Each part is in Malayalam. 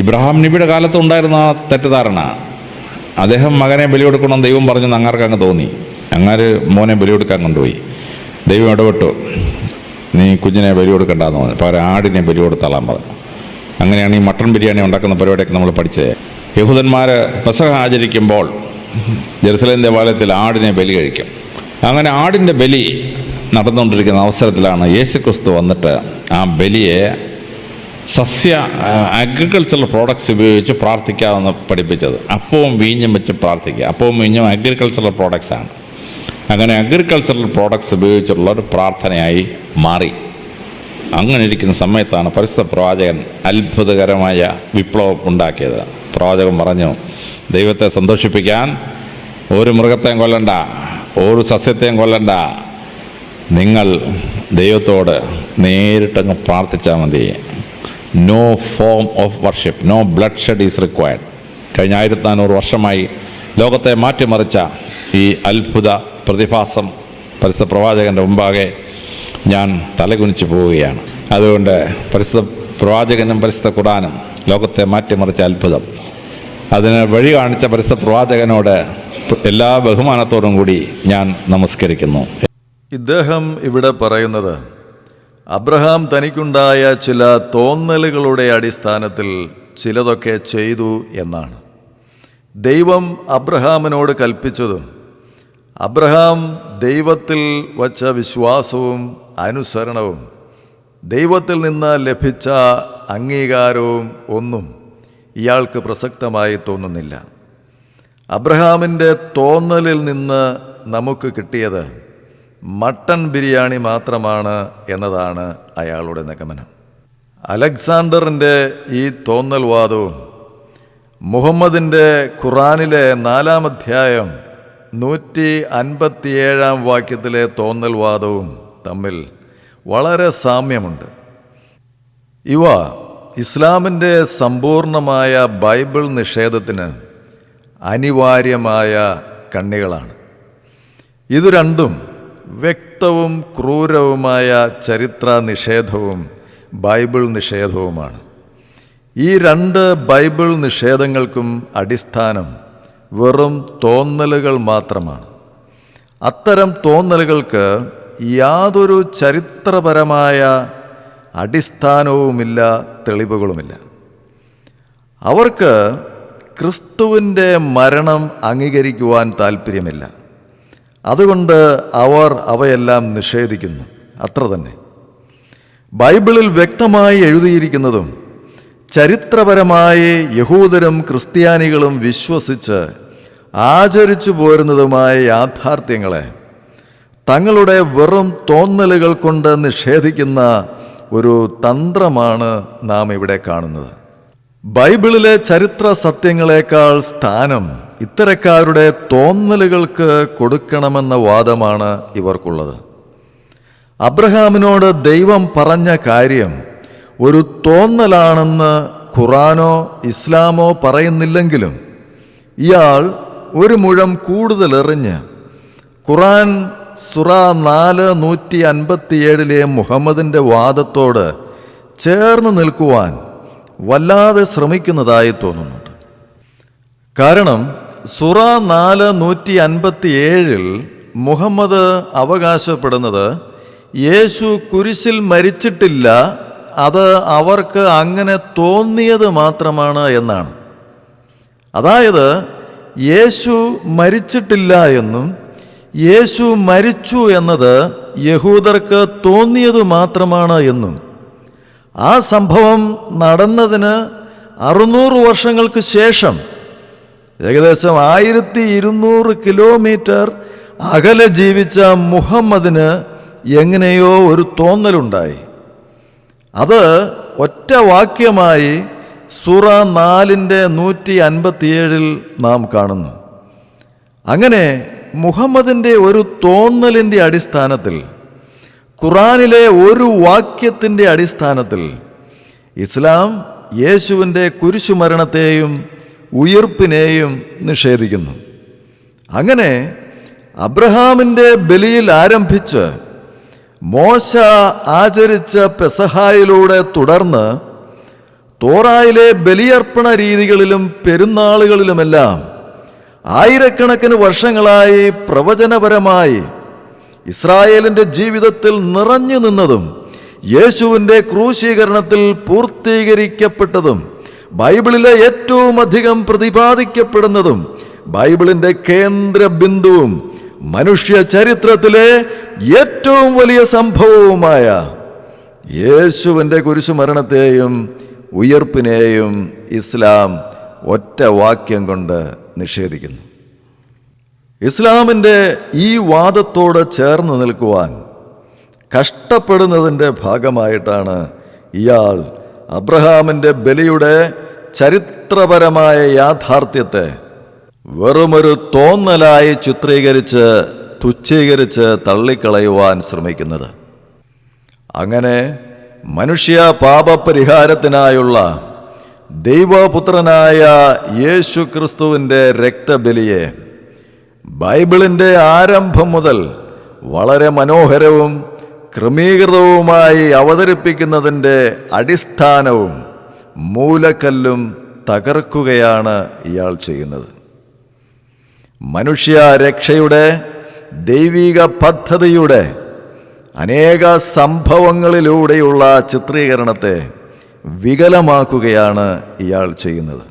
ഇബ്രഹാം നബിയുടെ കാലത്ത് ഉണ്ടായിരുന്ന ആ തെറ്റിദ്ധാരണ. അദ്ദേഹം മകനെ ബലി കൊടുക്കണം ദൈവം പറഞ്ഞു അങ്ങാർക്ക് അങ്ങ് തോന്നി. അങ്ങാര് മോനെ ബലി കൊടുക്കാൻ കൊണ്ടുപോയി. ദൈവം ഇടപെട്ടു. നീ കുഞ്ഞിനെ ബലി കൊടുക്കണ്ടെന്ന് പറഞ്ഞു. പകരം ആടിനെ ബലി കൊടുത്താളാൻ പറഞ്ഞു. അങ്ങനെയാണ് ഈ മട്ടൺ ബിരിയാണി ഉണ്ടാക്കുന്ന പരിപാടിയൊക്കെ നമ്മൾ പഠിച്ചത്. യഹൂദന്മാർ പെസഹ ആചരിക്കുമ്പോൾ ജെറുസലേം ദേവാലയത്തിൽ ആടിനെ ബലി കഴിക്കും. അങ്ങനെ ആടിന്റെ ബലി നടന്നുകൊണ്ടിരിക്കുന്ന അവസരത്തിലാണ് യേശു ക്രിസ്തു വന്നിട്ട് ആ ബലിയെ സസ്യ അഗ്രികൾച്ചറൽ പ്രോഡക്ട്സ് ഉപയോഗിച്ച് പ്രാർത്ഥിക്കാമെന്ന് പഠിപ്പിച്ചത്. അപ്പവും വീഞ്ഞും വെച്ച് പ്രാർത്ഥിക്കുക. അപ്പവും വീഞ്ഞും അഗ്രികൾച്ചറൽ പ്രോഡക്ട്സാണ് അങ്ങനെ അഗ്രികൾച്ചറൽ പ്രോഡക്ട്സ് ഉപയോഗിച്ചുള്ള ഒരു പ്രാർത്ഥനയായി മാറി. അങ്ങനെ ഇരിക്കുന്ന സമയത്താണ് പരിസ്ഥ പ്രവാചകൻ അത്ഭുതകരമായ വിപ്ലവം ഉണ്ടാക്കിയത്. പ്രവാചകൻ പറഞ്ഞു ദൈവത്തെ സന്തോഷിപ്പിക്കാൻ ഒരു മൃഗത്തെയും കൊല്ലണ്ട ഒരു സസ്യത്തെയും കൊല്ലണ്ട. നിങ്ങൾ ദൈവത്തോട് നേരിട്ടങ്ങ് പ്രാർത്ഥിച്ചാൽ മതി. No form of worship no bloodshed is required കഴിഞ്ഞ ആയിരത്തി നാനൂറ് വർഷമായി ലോകത്തെ മാറ്റിമറിച്ച ഈ അത്ഭുത പ്രതിഭാസം പരിസ്ഥിത പ്രവാചകന്റെ മുമ്പാകെ ഞാൻ തലകുനിച്ചു പോവുകയാണ്. അതുകൊണ്ട് പരിസ്ഥിത പ്രവാചകനും പരിസ്ഥിത ഖുറാനും ലോകത്തെ മാറ്റിമറിച്ച അത്ഭുതം. അതിന് വഴി കാണിച്ച പരിസ്ഥിത പ്രവാചകനോട് എല്ലാ ബഹുമാനത്തോടും കൂടി ഞാൻ നമസ്കരിക്കുന്നു. ഇദ്ദേഹം ഇവിടെ പറയുന്നത് അബ്രഹാം തനിക്കുണ്ടായ ചില തോന്നലുകളുടെ അടിസ്ഥാനത്തിൽ ചിലതൊക്കെ ചെയ്തു എന്നാണ്. ദൈവം അബ്രഹാമിനോട് കൽപ്പിച്ചതും അബ്രഹാം ദൈവത്തിൽ വച്ച വിശ്വാസവും അനുസരണവും ദൈവത്തിൽ നിന്ന് ലഭിച്ച അംഗീകാരവും ഒന്നും ഇയാൾക്ക് പ്രസക്തമായി തോന്നുന്നില്ല. അബ്രഹാമിന്റെ തോന്നലിൽ നിന്ന് നമുക്ക് കിട്ടിയത് മട്ടൺ ബിരിയാണി മാത്രമാണ് എന്നതാണ് അയാളുടെ നിഗമനം. അലക്സാണ്ടറിന്റെ ഈ തോന്നൽവാദവും മുഹമ്മദിന്റെ ഖുറാനിലെ നാലാം അധ്യായം നൂറ്റി അൻപത്തിയേഴാം വാക്യത്തിലെ തോന്നൽവാദവും തമ്മിൽ വളരെ സാമ്യമുണ്ട്. ഇവ ഇസ്ലാമിന്റെ സമ്പൂർണമായ ബൈബിൾ നിഷേധത്തിന് അനിവാര്യമായ കണ്ണികളാണ്. ഇത് രണ്ടും വ്യക്തവും ക്രൂരവുമായ ചരിത്ര നിഷേധവും ബൈബിൾ നിഷേധവുമാണ്. ഈ രണ്ട് ബൈബിൾ നിഷേധങ്ങൾക്കും അടിസ്ഥാനം വെറും തോന്നലുകൾ മാത്രമാണ്. അത്തരം തോന്നലുകൾക്ക് യാതൊരു ചരിത്രപരമായ അടിസ്ഥാനവുമില്ല തെളിവുകളുമില്ല. അവർക്ക് ക്രിസ്തുവിന്റെ മരണം അംഗീകരിക്കുവാൻ താല്പര്യമില്ല അതുകൊണ്ട് അവർ അവയെല്ലാം നിഷേധിക്കുന്നു. അത്ര തന്നെ. ബൈബിളിൽ വ്യക്തമായി എഴുതിയിരിക്കുന്നതും ചരിത്രപരമായി യഹൂദരും ക്രിസ്ത്യാനികളും വിശ്വസിച്ച് ആചരിച്ചു പോരുന്നതുമായ യാഥാർത്ഥ്യങ്ങളെ തങ്ങളുടെ വെറും തോന്നലുകൾ കൊണ്ട് നിഷേധിക്കുന്ന ഒരു തന്ത്രമാണ് നാം ഇവിടെ കാണുന്നത്. ബൈബിളിലെ ചരിത്ര സത്യങ്ങളെക്കാൾ സ്ഥാനം ഇത്തരക്കാരുടെ തോന്നലുകൾക്ക് കൊടുക്കണമെന്ന വാദമാണ് ഇവർക്കുള്ളത്. അബ്രഹാമിനോട് ദൈവം പറഞ്ഞ കാര്യം ഒരു തോന്നലാണെന്ന് ഖുറാനോ ഇസ്ലാമോ പറയുന്നില്ലെങ്കിലും ഇയാൾ ഒരു മുഴം കൂടുതൽ എറിഞ്ഞ് ഖുറാൻ സുറ നാല് നൂറ്റി അൻപത്തിയേഴിലെ മുഹമ്മദിന്റെ വാദത്തോട് ചേർന്ന് നിൽക്കുവാൻ വല്ലാതെ ശ്രമിക്കുന്നതായി തോന്നുന്നുണ്ട്. കാരണം സുറ നാല് നൂറ്റി അൻപത്തി ഏഴിൽ മുഹമ്മദ് അവകാശപ്പെടുന്നത് യേശു കുരിശിൽ മരിച്ചിട്ടില്ല അത് അവർക്ക് അങ്ങനെ തോന്നിയത് മാത്രമാണ് എന്നാണ്. അതായത് യേശു മരിച്ചിട്ടില്ല എന്നും യേശു മരിച്ചു എന്നത് യഹൂദർക്ക് തോന്നിയത് മാത്രമാണ് എന്നും ആ സംഭവം നടന്നതിന് അറുന്നൂറ് വർഷങ്ങൾക്ക് ശേഷം ഏകദേശം ആയിരത്തി ഇരുന്നൂറ് കിലോമീറ്റർ അകലെ ജീവിച്ച മുഹമ്മദിന് എങ്ങനെയോ ഒരു തോന്നലുണ്ടായി. അത് ഒറ്റ വാക്യമായി സുറ നാലിന്റെ നൂറ്റി അൻപത്തിയേഴിൽ നാം കാണുന്നു. അങ്ങനെ മുഹമ്മദിന്റെ ഒരു തോന്നലിന്റെ അടിസ്ഥാനത്തിൽ ഖുറാനിലെ ഒരു വാക്യത്തിന്റെ അടിസ്ഥാനത്തിൽ ഇസ്ലാം യേശുവിന്റെ കുരിശുമരണത്തെയും ഉയർപ്പിനെയും നിഷേധിക്കുന്നു. അങ്ങനെ അബ്രഹാമിന്റെ ബലിയിൽ ആരംഭിച്ച് മോശ ആചരിച്ച പെസഹായിലൂടെ തുടർന്ന് തോറായിലെ ബലിയർപ്പണ രീതികളിലും പെരുന്നാളുകളിലുമെല്ലാം ആയിരക്കണക്കിന് വർഷങ്ങളായി പ്രവചനപരമായി ഇസ്രായേലിന്റെ ജീവിതത്തിൽ നിറഞ്ഞു നിന്നതും യേശുവിന്റെ ക്രൂശീകരണത്തിൽ പൂർത്തീകരിക്കപ്പെട്ടതും ബൈബിളിലെ ഏറ്റവും അധികം പ്രതിപാദിക്കപ്പെടുന്നതും ബൈബിളിന്റെ കേന്ദ്ര ബിന്ദുവും മനുഷ്യ ചരിത്രത്തിലെ ഏറ്റവും വലിയ സംഭവവുമായ യേശുവിന്റെ കുരിശുമരണത്തെയും ഉയർപ്പിനെയും ഇസ്ലാം ഒറ്റ വാക്യം കൊണ്ട് നിഷേധിക്കുന്നു. ഇസ്ലാമിന്റെ ഈ വാദത്തോട് ചേർന്ന് നിൽക്കുവാൻ കഷ്ടപ്പെടുന്നതിന്റെ ഭാഗമായിട്ടാണ് ഇയാൾ അബ്രഹാമിന്റെ ബലിയുടെ ചരിത്രപരമായ യാഥാർത്ഥ്യത്തെ വെറുമൊരു തോന്നലായി ചിത്രീകരിച്ച് തുച്ഛീകരിച്ച് തള്ളിക്കളയുവാൻ ശ്രമിക്കുന്നത്. അങ്ങനെ മനുഷ്യ പാപപരിഹാരത്തിനായുള്ള ദൈവപുത്രനായ യേശു ക്രിസ്തുവിന്റെ രക്തബലിയെ ബൈബിളിന്റെ ആരംഭം മുതൽ വളരെ മനോഹരവും ക്രമീകൃതവുമായി അവതരിപ്പിക്കുന്നതിന്റെ അടിസ്ഥാനവും മൂലക്കല്ലും തകർക്കുകയാണ് ഇയാൾ ചെയ്യുന്നത്. മനുഷ്യ രക്ഷയുടെ ദൈവിക പദ്ധതിയുടെ അനേക സംഭവങ്ങളിലൂടെയുള്ള ചിത്രീകരണത്തെ വികലമാക്കുകയാണ് ഇയാൾ ചെയ്യുന്നത്.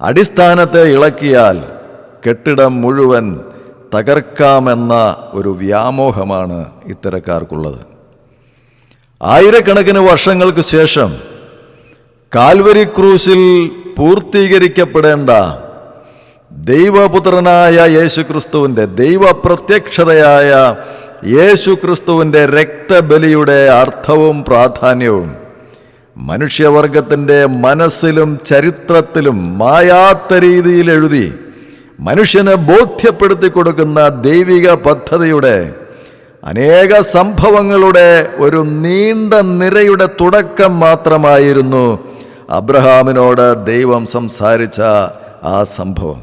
അടിസ്ഥാനത്തെ ഇളക്കിയാൽ കെട്ടിടം മുഴുവൻ തകർക്കാമെന്ന ഒരു വ്യാമോഹമാണ് ഇത്തരക്കാർക്കുള്ളത്. ആയിരക്കണക്കിന് വർഷങ്ങൾക്ക് ശേഷം കാൽവരി ക്രൂസിൽ പൂർത്തീകരിക്കപ്പെടേണ്ട ദൈവപുത്രനായ യേശുക്രിസ്തുവിന്റെ ദൈവപ്രത്യക്ഷതയായ യേശുക്രിസ്തുവിന്റെ രക്തബലിയുടെ അർത്ഥവും പ്രാധാന്യവും മനുഷ്യവർഗത്തിന്റെ മനസ്സിലും ചരിത്രത്തിലും മായാത്ത രീതിയിൽ എഴുതി മനുഷ്യന് ബോധ്യപ്പെടുത്തി കൊടുക്കുന്ന ദൈവിക പദ്ധതിയുടെ അനേക സംഭവങ്ങളുടെ ഒരു നീണ്ട നിരയുടെ തുടക്കം മാത്രമായിരുന്നു അബ്രഹാമിനോട് ദൈവം സംസാരിച്ച ആ സംഭവം.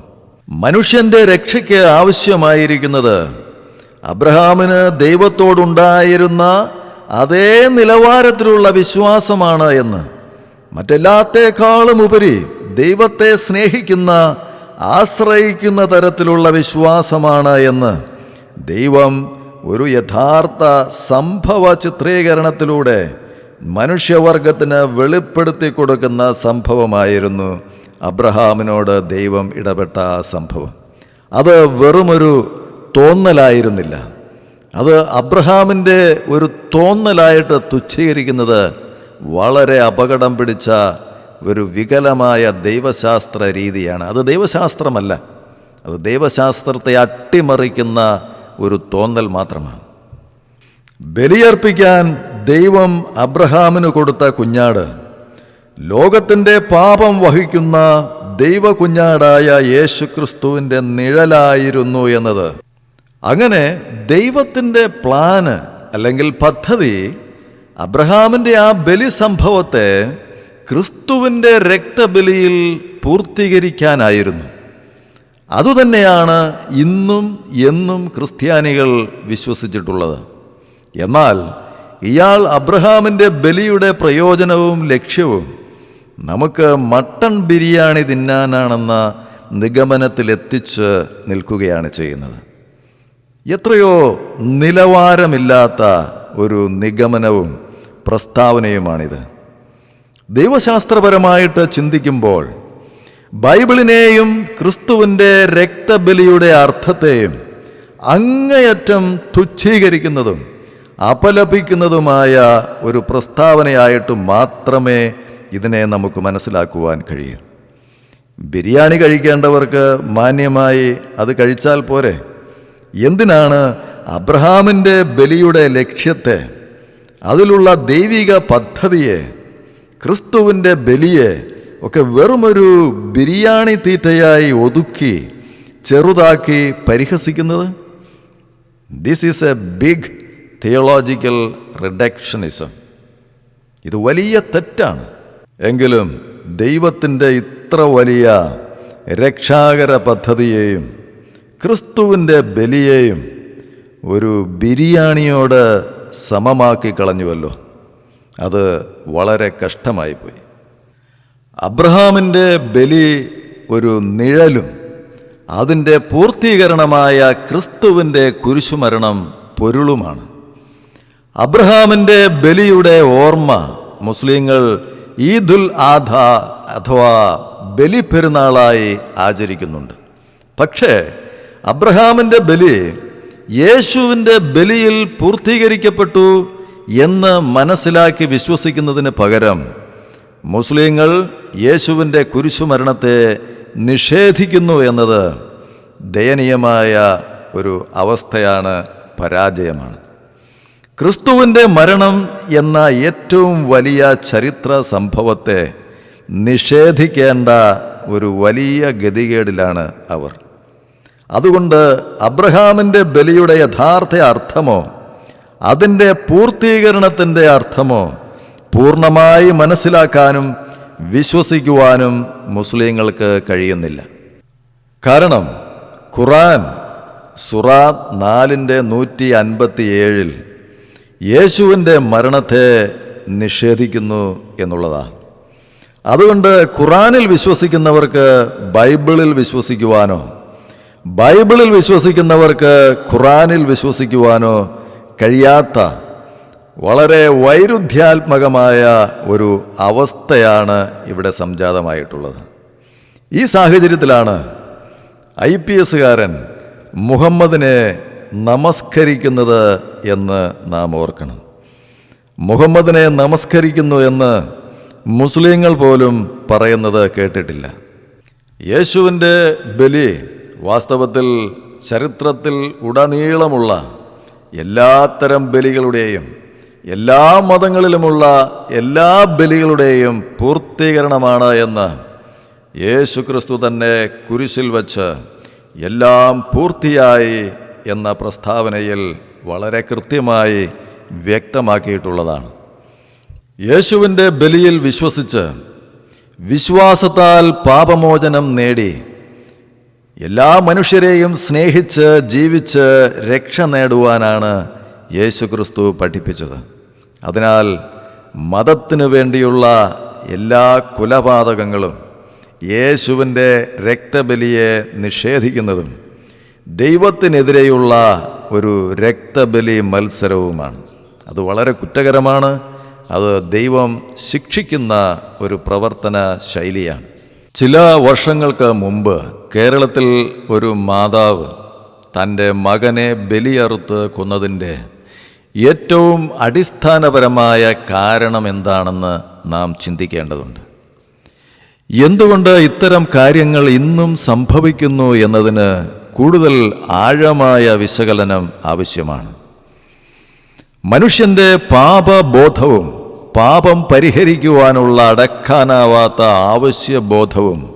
മനുഷ്യന്റെ രക്ഷയ്ക്ക് ആവശ്യമായിരിക്കുന്നത് അബ്രഹാമിന് ദൈവത്തോടുണ്ടായിരുന്ന അതേ നിലവാരത്തിലുള്ള വിശ്വാസമാണ് എന്ന്. മറ്റെല്ലാത്തേക്കാളും ഉപരി ദൈവത്തെ സ്നേഹിക്കുന്ന ആശ്രയിക്കുന്ന തരത്തിലുള്ള വിശ്വാസമാണ് എന്ന് ദൈവം ഒരു യഥാർത്ഥ സംഭവ ചിത്രീകരണത്തിലൂടെ മനുഷ്യവർഗത്തിന് വെളിപ്പെടുത്തി കൊടുക്കുന്ന സംഭവമായിരുന്നു അബ്രഹാമിനോട് ദൈവം ഇടപെട്ട ആ സംഭവം. അത് വെറുമൊരു തോന്നലായിരുന്നില്ല. അത് അബ്രഹാമിന്റെ ഒരു തോന്നലായിട്ട് തുച്ഛീകരിക്കുന്നത് വളരെ അപകടം പിടിച്ച ഒരു വികലമായ ദൈവശാസ്ത്ര രീതിയാണ്. അത് ദൈവശാസ്ത്രമല്ല. അത് ദൈവശാസ്ത്രത്തെ അട്ടിമറിക്കുന്ന ഒരു തോന്നൽ മാത്രമാണ്. ബലിയർപ്പിക്കാൻ ദൈവം അബ്രഹാമിന് കൊടുത്ത കുഞ്ഞാട് ലോകത്തിന്റെ പാപം വഹിക്കുന്ന ദൈവ കുഞ്ഞാടായ യേശുക്രിസ്തുവിന്റെ നിഴലായിരുന്നു എന്നത്. അങ്ങനെ ദൈവത്തിന്റെ പ്ലാന് അല്ലെങ്കിൽ പദ്ധതി അബ്രഹാമിന്റെ ആ ബലി സംഭവത്തെ ക്രിസ്തുവിന്റെ രക്തബലിയിൽ പൂർത്തീകരിക്കാനായിരുന്നു. അതുതന്നെയാണ് ഇന്നും എന്നും ക്രിസ്ത്യാനികൾ വിശ്വസിച്ചിട്ടുള്ളത്. എന്നാൽ ഇയാൾ അബ്രഹാമിന്റെ ബലിയുടെ പ്രയോജനവും ലക്ഷ്യവും നമുക്ക് മട്ടൺ ബിരിയാണി തിന്നാനാണെന്ന നിഗമനത്തിലെത്തിച്ച് നിൽക്കുകയാണ് ചെയ്യുന്നത്. എത്രയോ നിലവാരമില്ലാത്ത ഒരു നിഗമനവും പ്രസ്താവനയുമാണിത്. ദൈവശാസ്ത്രപരമായിട്ട് ചിന്തിക്കുമ്പോൾ ബൈബിളിനെയും ക്രിസ്തുവിന്റെ രക്തബലിയുടെ അർത്ഥത്തെയും അങ്ങേയറ്റം തുച്ഛീകരിക്കുന്നതും അപലപിക്കുന്നതുമായ ഒരു പ്രസ്താവനയായിട്ട് മാത്രമേ ഇതിനെ നമുക്ക് മനസ്സിലാക്കുവാൻ കഴിയൂ. ബിരിയാണി കഴിക്കേണ്ടവർക്ക് മാന്യമായി അത് കഴിച്ചാൽ പോരെ? എന്തിനാണ് അബ്രഹാമിന്റെ ബലിയുടെ ലക്ഷ്യത്തെ അതിലുള്ള ദൈവിക പദ്ധതിയെ ക്രിസ്തുവിന്റെ ബലിയെ ഒക്കെ വെറുമൊരു ബിരിയാണി തീറ്റയായി ഒതുക്കി ചെറുതാക്കി പരിഹസിക്കുന്നത്? This is a big theological reductionism ഇത് വലിയ തെറ്റാണ്. എങ്കിലും ദൈവത്തിന്റെ ഇത്ര വലിയ രക്ഷാകര പദ്ധതിയെയും ക്രിസ്തുവിന്റെ ബലിയെയും ഒരു ബിരിയാണിയോട് സമമാക്കി കളഞ്ഞുവല്ലോ. അത് വളരെ കഷ്ടമായിപ്പോയി. അബ്രഹാമിന്റെ ബലി ഒരു നിഴലും അതിന്റെ പൂർത്തീകരണമായ ക്രിസ്തുവിന്റെ കുരിശുമരണം പൊരുളുമാണ്. അബ്രഹാമിന്റെ ബലിയുടെ ഓർമ്മ മുസ്ലിങ്ങൾ ഈദുൽ ആധ അഥവാ ബലിപ്പെരുന്നാളായി ആചരിക്കുന്നുണ്ട്. പക്ഷേ അബ്രഹാമിന്റെ ബലി യേശുവിന്റെ ബലിയിൽ പൂർത്തീകരിക്കപ്പെട്ടു എന്ന് മനസ്സിലാക്കി വിശ്വസിക്കുന്നതിന് പകരം മുസ്ലിങ്ങൾ യേശുവിന്റെ കുരിശുമരണത്തെ നിഷേധിക്കുന്നു എന്നത് ദയനീയമായ ഒരു അവസ്ഥയാണ് പരാജയമാണ്. ക്രിസ്തുവിന്റെ മരണം എന്ന ഏറ്റവും വലിയ ചരിത്ര സംഭവത്തെ നിഷേധിക്കേണ്ട ഒരു വലിയ ഗതികേടിലാണ് അവർ. അതുകൊണ്ട് അബ്രഹാമിന്റെ ബലിയുടെ യഥാർത്ഥ അർത്ഥമോ അതിന്റെ പൂർത്തീകരണത്തിന്റെ അർത്ഥമോ? പൂർണമായി മനസ്സിലാക്കാനും വിശ്വസിക്കുവാനും മുസ്ലിങ്ങൾക്ക് കഴിയുന്നില്ല. കാരണം ഖുറാൻ സുറാത്ത് നാലിന്റെ നൂറ്റി അൻപത്തി ഏഴിൽ യേശുവിന്റെ മരണത്തെ നിഷേധിക്കുന്നു എന്നുള്ളതാണ്. അതുകൊണ്ട് ഖുറാനിൽ വിശ്വസിക്കുന്നവർക്ക് ബൈബിളിൽ വിശ്വസിക്കുവാനോ ബൈബിളിൽ വിശ്വസിക്കുന്നവർക്ക് ഖുറാനിൽ വിശ്വസിക്കുവാനോ കഴിയാത്ത വളരെ വൈരുദ്ധ്യാത്മകമായ ഒരു അവസ്ഥയാണ് ഇവിടെ സംജാതമായിട്ടുള്ളത്. ഈ സാഹചര്യത്തിലാണ് ഐ പി എസ്സുകാരൻ മുഹമ്മദിനെ നമസ്കരിക്കുന്നത് എന്ന് നാം ഓർക്കണം. മുഹമ്മദിനെ നമസ്കരിക്കുന്നു എന്ന് മുസ്ലിങ്ങൾ പോലും പറയുന്നത് കേട്ടിട്ടില്ല. യേശുവിന്റെ ബലി വാസ്തവത്തിൽ ചരിത്രത്തിൽ ഉടനീളമുള്ള എല്ലാത്തരം ബലികളുടെയും എല്ലാ മതങ്ങളിലുമുള്ള എല്ലാ ബലികളുടെയും പൂർത്തീകരണമാണ് എന്ന് യേശുക്രിസ്തു തന്നെ കുരിശിൽ വച്ച് എല്ലാം പൂർത്തിയായി എന്ന പ്രസ്താവനയിൽ വളരെ കൃത്യമായി വ്യക്തമാക്കിയിട്ടുള്ളതാണ്. യേശുവിന്റെ ബലിയിൽ വിശ്വസിച്ച് വിശ്വാസത്താൽ പാപമോചനം നേടി എല്ലാ മനുഷ്യരെയും സ്നേഹിച്ച് ജീവിച്ച് രക്ഷ നേടുവാനാണ് യേശു ക്രിസ്തു പഠിപ്പിച്ചത്. അതിനാൽ മതത്തിനു വേണ്ടിയുള്ള എല്ലാ കുലപാതകങ്ങളും യേശുവിന്റെ രക്തബലിയെ നിഷേധിക്കുന്നതും ദൈവത്തിനെതിരെയുള്ള ഒരു രക്തബലി മത്സരവുമാണ്. അത് വളരെ കുറ്റകരമാണ്. അത് ദൈവം ശിക്ഷിക്കുന്ന ഒരു പ്രവർത്തന ശൈലിയാണ്. ചില വർഷങ്ങൾക്ക് മുമ്പ് കേരളത്തിൽ ഒരു മാതാവ് തന്റെ മകനെ ബലിയറുത്ത് കൊന്നതിന്റെ ഏറ്റവും അടിസ്ഥാനപരമായ കാരണം എന്താണെന്ന് നാം ചിന്തിക്കേണ്ടതുണ്ട്. എന്തുകൊണ്ട് ഇത്തരം കാര്യങ്ങൾ ഇന്നും സംഭവിക്കുന്നു എന്നതിന് കൂടുതൽ ആഴമായ വിശകലനം ആവശ്യമാണ്. മനുഷ്യന്റെ പാപബോധവും പാപം പരിഹരിക്കുവാനുള്ള അടക്കാനാവാത്ത ആവശ്യബോധവും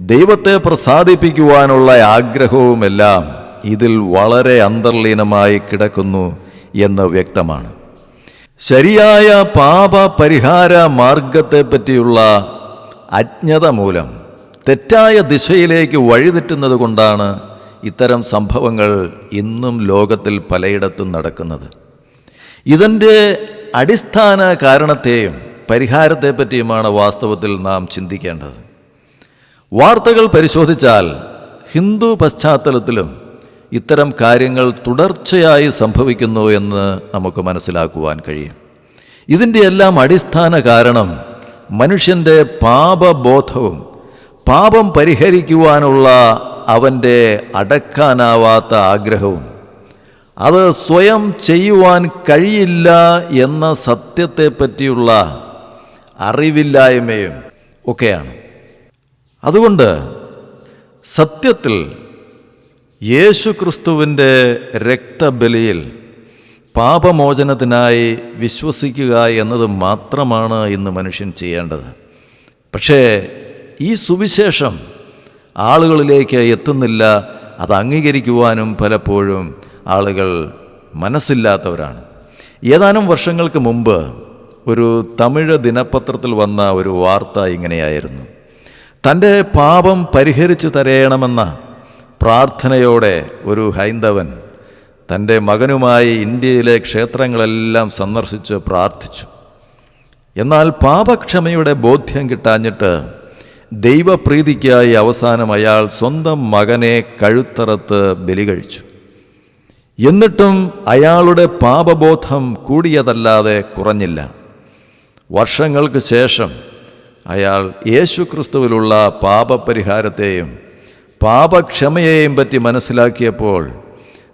ദൈവത്തെ പ്രസാദിപ്പിക്കുവാനുള്ള ആഗ്രഹവുമെല്ലാം ഇതിൽ വളരെ അന്തർലീനമായി കിടക്കുന്നു എന്ന് വ്യക്തമാണ്. ശരിയായ പാപ പരിഹാര മാർഗത്തെപ്പറ്റിയുള്ള അജ്ഞത മൂലം തെറ്റായ ദിശയിലേക്ക് വഴിതെറ്റുന്നത് കൊണ്ടാണ് ഇത്തരം സംഭവങ്ങൾ ഇന്നും ലോകത്തിൽ പലയിടത്തും നടക്കുന്നത്. ഇതിന്റെ അടിസ്ഥാന കാരണത്തെയും പരിഹാരത്തെപ്പറ്റിയുമാണ് വാസ്തവത്തിൽ നാം ചിന്തിക്കേണ്ടത്. വാർത്തകൾ പരിശോധിച്ചാൽ ഹിന്ദു പശ്ചാത്തലത്തിലും ഇത്തരം കാര്യങ്ങൾ തുടർച്ചയായി സംഭവിക്കുന്നു എന്ന് നമുക്ക് മനസ്സിലാക്കുവാൻ കഴിയും. ഇതിന്റെ എല്ലാം അടിസ്ഥാന കാരണം മനുഷ്യന്റെ പാപബോധവും പാപം പരിഹരിക്കുവാനുള്ള അവന്റെ അടക്കാനാവാത്ത ആഗ്രഹവും അത് സ്വയം ചെയ്യുവാൻ കഴിയില്ല എന്ന സത്യത്തെ സത്യത്തെപ്പറ്റിയുള്ള അറിവില്ലായ്മയും ഒക്കെയാണ്. അതുകൊണ്ട് സത്യത്തിൽ യേശു ക്രിസ്തുവിന്റെ രക്തബലിയിൽ പാപമോചനത്തിനായി വിശ്വസിക്കുക എന്നത് മാത്രമാണ് ഇന്ന് മനുഷ്യൻ ചെയ്യേണ്ടത്. പക്ഷേ ഈ സുവിശേഷം ആളുകളിലേക്ക് എത്തുന്നില്ല അത് അംഗീകരിക്കുവാനും പലപ്പോഴും ആളുകൾ മനസ്സില്ലാത്തവരാണ്. ഏതാനും വർഷങ്ങൾക്ക് മുമ്പ് ഒരു തമിഴ് ദിനപത്രത്തിൽ വന്ന ഒരു വാർത്ത ഇങ്ങനെയായിരുന്നു. തന്റെ പാപം പരിഹരിച്ചു തരയണമെന്ന പ്രാർത്ഥനയോടെ ഒരു ഹൈന്ദവൻ തന്റെ മകനുമായി ഇന്ത്യയിലെ ക്ഷേത്രങ്ങളെല്ലാം സന്ദർശിച്ച് പ്രാർത്ഥിച്ചു. എന്നാൽ പാപക്ഷമയുടെ ബോധ്യം കിട്ടാഞ്ഞിട്ട് ദൈവപ്രീതിക്കായി അവസാനം അയാൾ സ്വന്തം മകനെ കഴുത്തറത്ത് ബലി കഴിച്ചു എന്നിട്ടും അയാളുടെ പാപബോധം കൂടിയതല്ലാതെ കുറഞ്ഞില്ല. വർഷങ്ങൾക്ക് ശേഷം അയാൾ യേശുക്രിസ്തുവിലുള്ള പാപപരിഹാരത്തെയും പാപക്ഷമയെയും പറ്റി മനസ്സിലാക്കിയപ്പോൾ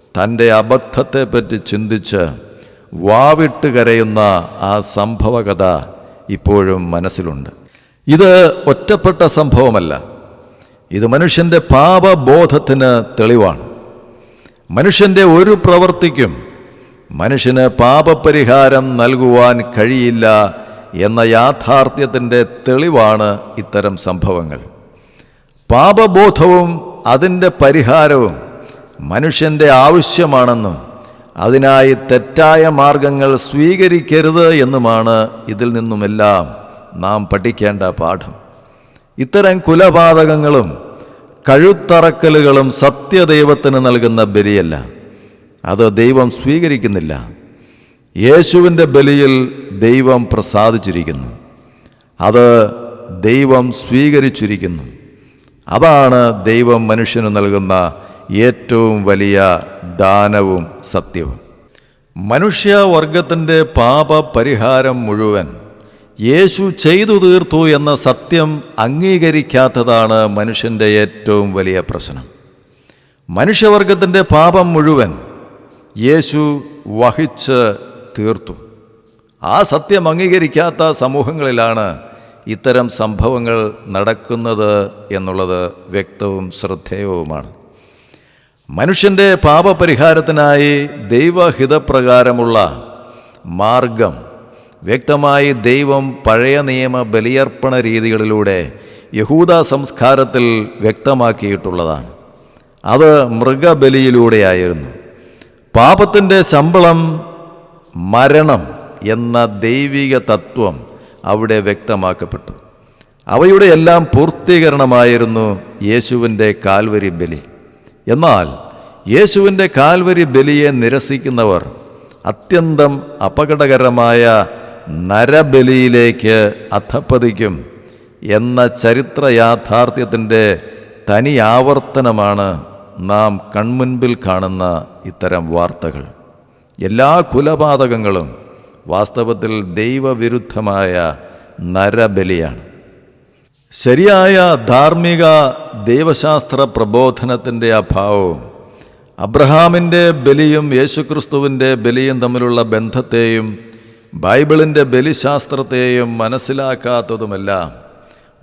തന്റെ അബദ്ധത്തെപ്പറ്റി ചിന്തിച്ച് വാവിട്ട് കരയുന്ന ആ സംഭവകഥ ഇപ്പോഴും മനസ്സിലുണ്ട്. ഇത് ഒറ്റപ്പെട്ട സംഭവമല്ല. ഇത് മനുഷ്യന്റെ പാപബോധത്തിന് തെളിവാണ്. മനുഷ്യന്റെ ഒരു പ്രവൃത്തിക്കും മനുഷ്യന് പാപപരിഹാരം നൽകുവാൻ കഴിയില്ല എന്ന യാഥാർത്ഥ്യത്തിന്റെ തെളിവാണ് ഇത്തരം സംഭവങ്ങൾ. പാപബോധവും അതിന്റെ പരിഹാരവും മനുഷ്യന്റെ ആവശ്യമാണെന്നും അതിനായി തെറ്റായ മാർഗങ്ങൾ സ്വീകരിക്കരുത് എന്നുമാണ് ഇതിൽ നിന്നുമെല്ലാം നാം പഠിക്കേണ്ട പാഠം. ഇത്തരം കുലപാതകങ്ങളും കഴുത്തറക്കലുകളും സത്യദൈവത്തിന് നൽകുന്ന ബലിയല്ല. അത് ദൈവം സ്വീകരിക്കുന്നില്ല. യേശുവിന്റെ ബലിയിൽ ദൈവം പ്രസാദിച്ചിരിക്കുന്നു. അത് ദൈവം സ്വീകരിച്ചിരിക്കുന്നു. അതാണ് ദൈവം മനുഷ്യന് നൽകുന്ന ഏറ്റവും വലിയ ദാനവും സത്യവും. മനുഷ്യവർഗത്തിന്റെ പാപപരിഹാരം മുഴുവൻ യേശു ചെയ്തു തീർത്തു എന്ന സത്യം അംഗീകരിക്കാത്തതാണ് മനുഷ്യന്റെ ഏറ്റവും വലിയ പ്രശ്നം. മനുഷ്യവർഗത്തിന്റെ പാപം മുഴുവൻ യേശു വഹിച്ച് തീർത്തു. ആ സത്യം അംഗീകരിക്കാത്ത സമൂഹങ്ങളിലാണ് ഇത്തരം സംഭവങ്ങൾ നടക്കുന്നത് എന്നുള്ളത് വ്യക്തവും ശ്രദ്ധേയവുമാണ്. മനുഷ്യന്റെ പാപപരിഹാരത്തിനായി ദൈവഹിതപ്രകാരമുള്ള മാർഗം വ്യക്തമായി ദൈവം പഴയ നിയമ ബലിയർപ്പണ രീതികളിലൂടെ യഹൂദ സംസ്കാരത്തിൽ വ്യക്തമാക്കിയിട്ടുള്ളതാണ്. അത് മൃഗബലിയിലൂടെയായിരുന്നു. പാപത്തിന്റെ ശമ്പളം മരണം എന്ന ദൈവിക തത്വം അവിടെ വ്യക്തമാക്കപ്പെട്ടു. അവയുടെ എല്ലാം പൂർത്തീകരണമായിരുന്നു യേശുവിന്റെ കാൽവരി ബലി. എന്നാൽ യേശുവിന്റെ കാൽവരി ബലിയെ നിരസിക്കുന്നവർ അത്യന്തം അപകടകരമായ നരബലിയിലേക്ക് അധപ്പതിക്കും എന്ന ചരിത്ര യാഥാർത്ഥ്യത്തിന്റെ തനി ആവർത്തനമാണ് നാം കൺമുൻപിൽ കാണുന്ന ഇത്തരം വാർത്തകൾ. എല്ലാ കുലപാതകങ്ങളും വാസ്തവത്തിൽ ദൈവവിരുദ്ധമായ നരബലിയാണ്. ശരിയായ ധാർമ്മിക ദൈവശാസ്ത്ര പ്രബോധനത്തിന്റെ അഭാവവും അബ്രഹാമിന്റെ ബലിയും യേശുക്രിസ്തുവിന്റെ ബലിയും തമ്മിലുള്ള ബന്ധത്തെയും ബൈബിളിന്റെ ബലിശാസ്ത്രത്തെയും മനസ്സിലാക്കാത്തതുമെല്ലാം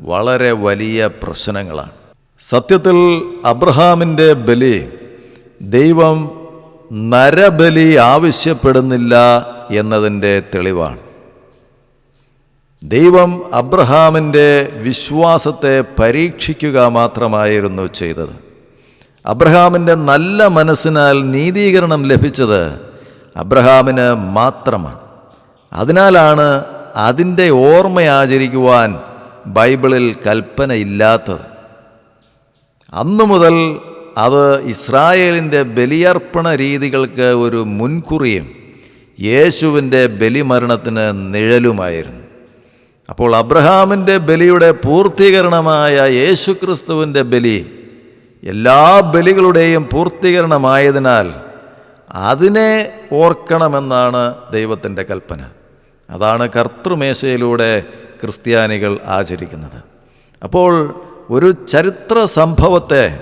വളരെ വലിയ പ്രശ്നങ്ങളാണ്. സത്യത്തിൽ അബ്രഹാമിന്റെ ബലി ദൈവം നരബലി ആവശ്യപ്പെടുന്നില്ല എന്നതിന്റെ തെളിവാണ്. ദൈവം അബ്രഹാമിന്റെ വിശ്വാസത്തെ പരീക്ഷിക്കുക മാത്രമായിരുന്നു ചെയ്തത്. അബ്രഹാമിന്റെ നല്ല മനസ്സിനാൽ നീതീകരണം ലഭിച്ചത് അബ്രഹാമിന് മാത്രമാണ്. അതിനാലാണ് അതിന്റെ ഓർമ്മ ആചരിക്കുവാൻ ബൈബിളിൽ കൽപ്പനയില്ലാത്തത് അന്നു മുതൽ അത് ഇസ്രായേലിന്റെ ബലിയർപ്പണ രീതികൾക്ക് ഒരു മുൻകുറിയും യേശുവിന്റെ ബലിമരണത്തിന് നിഴലുമായിരുന്നു. അപ്പോൾ അബ്രഹാമിന്റെ ബലിയുടെ പൂർത്തീകരണമായ യേശുക്രിസ്തുവിന്റെ ബലി എല്ലാ ബലികളുടെയും പൂർത്തീകരണമായതിനാൽ അതിനെ ഓർക്കണമെന്നാണ് ദൈവത്തിന്റെ കൽപ്പന. അതാണ് കർത്തൃമേശയിലൂടെ ക്രിസ്ത്യാനികൾ ആചരിക്കുന്നത്. അപ്പോൾ ഒരു ചരിത്ര സംഭവത്തെ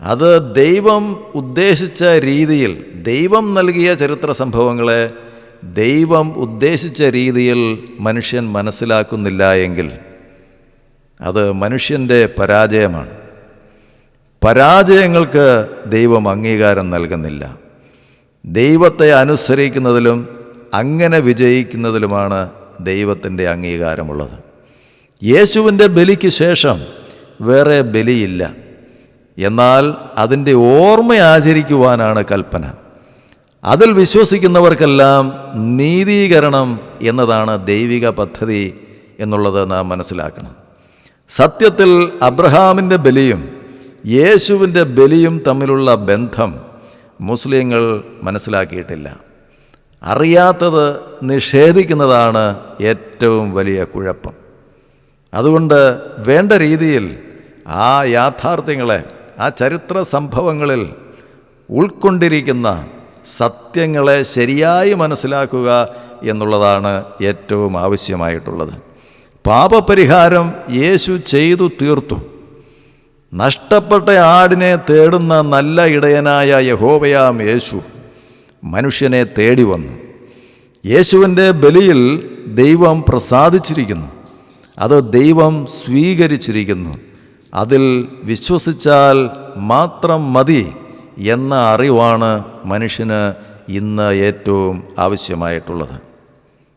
അത് ദൈവം ഉദ്ദേശിച്ച രീതിയിൽ ദൈവം നൽകിയ ചരിത്ര സംഭവങ്ങളെ ദൈവം ഉദ്ദേശിച്ച രീതിയിൽ മനുഷ്യൻ മനസ്സിലാക്കുന്നില്ല എങ്കിൽ അത് മനുഷ്യന്റെ പരാജയമാണ്. പരാജയങ്ങൾക്ക് ദൈവം അംഗീകാരം നൽകുന്നില്ല. ദൈവത്തെ അനുസരിക്കുന്നതിലും അങ്ങനെ വിജയിക്കുന്നതിലുമാണ് ദൈവത്തിന്റെ അംഗീകാരമുള്ളത്. യേശുവിന്റെ ബലിക്ക് ശേഷം വേറെ ബലിയില്ല. എന്നാൽ അതിന്റെ ഓർമ്മ ആചരിക്കുവാനാണ് കൽപ്പന. അതിൽ വിശ്വസിക്കുന്നവർക്കെല്ലാം നീതീകരണം എന്നതാണ് ദൈവിക പദ്ധതി എന്നുള്ളത് നാം മനസ്സിലാക്കണം. സത്യത്തിൽ അബ്രഹാമിന്റെ ബലിയും യേശുവിന്റെ ബലിയും തമ്മിലുള്ള ബന്ധം മുസ്ലിങ്ങൾ മനസ്സിലാക്കിയിട്ടില്ല. അറിയാത്തത് നിഷേധിക്കുന്നതാണ് ഏറ്റവും വലിയ കുഴപ്പം. അതുകൊണ്ട് വേണ്ട രീതിയിൽ ആ യാഥാർത്ഥ്യങ്ങളെ ആ ചരിത്ര സംഭവങ്ങളിൽ ഉൾക്കൊണ്ടിരിക്കുന്ന സത്യങ്ങളെ ശരിയായി മനസ്സിലാക്കുക എന്നുള്ളതാണ് ഏറ്റവും ആവശ്യമായിട്ടുള്ളത്. പാപപരിഹാരം യേശു ചെയ്തു തീർത്തു. നഷ്ടപ്പെട്ട ആടിനെ തേടുന്ന നല്ല ഇടയനായ യഹോവയാം യേശു. മനുഷ്യനെ തേടി വന്നു. യേശുവിന്റെ ബലിയിൽ ദൈവം പ്രസാദിച്ചിരിക്കുന്നു. അത് ദൈവം സ്വീകരിച്ചിരിക്കുന്നു. അതിൽ വിശ്വസിച്ചാൽ മാത്രം മതി എന്ന അറിവാണ് മനുഷ്യന് ഇന്ന് ഏറ്റവും ആവശ്യമായിട്ടുള്ളത്.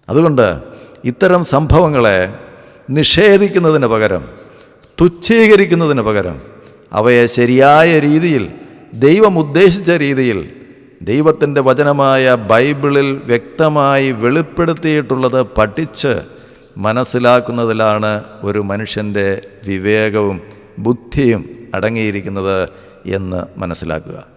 അതുകൊണ്ട് ഇത്തരം സംഭവങ്ങളെ നിഷേധിക്കുന്നതിന് പകരം തുച്ഛീകരിക്കുന്നതിന് പകരം അവയെ ശരിയായ രീതിയിൽ ദൈവം ഉദ്ദേശിച്ച രീതിയിൽ ദൈവത്തിന്റെ വചനമായ ബൈബിളിൽ വ്യക്തമായി വെളിപ്പെടുത്തിയിട്ടുള്ളത് പഠിച്ച് മനസ്സിലാക്കുന്നതിലാണ് ഒരു മനുഷ്യന്റെ വിവേകവും ബുദ്ധിയും അടങ്ങിയിരിക്കുന്നത് എന്ന് മനസ്സിലാക്കുക.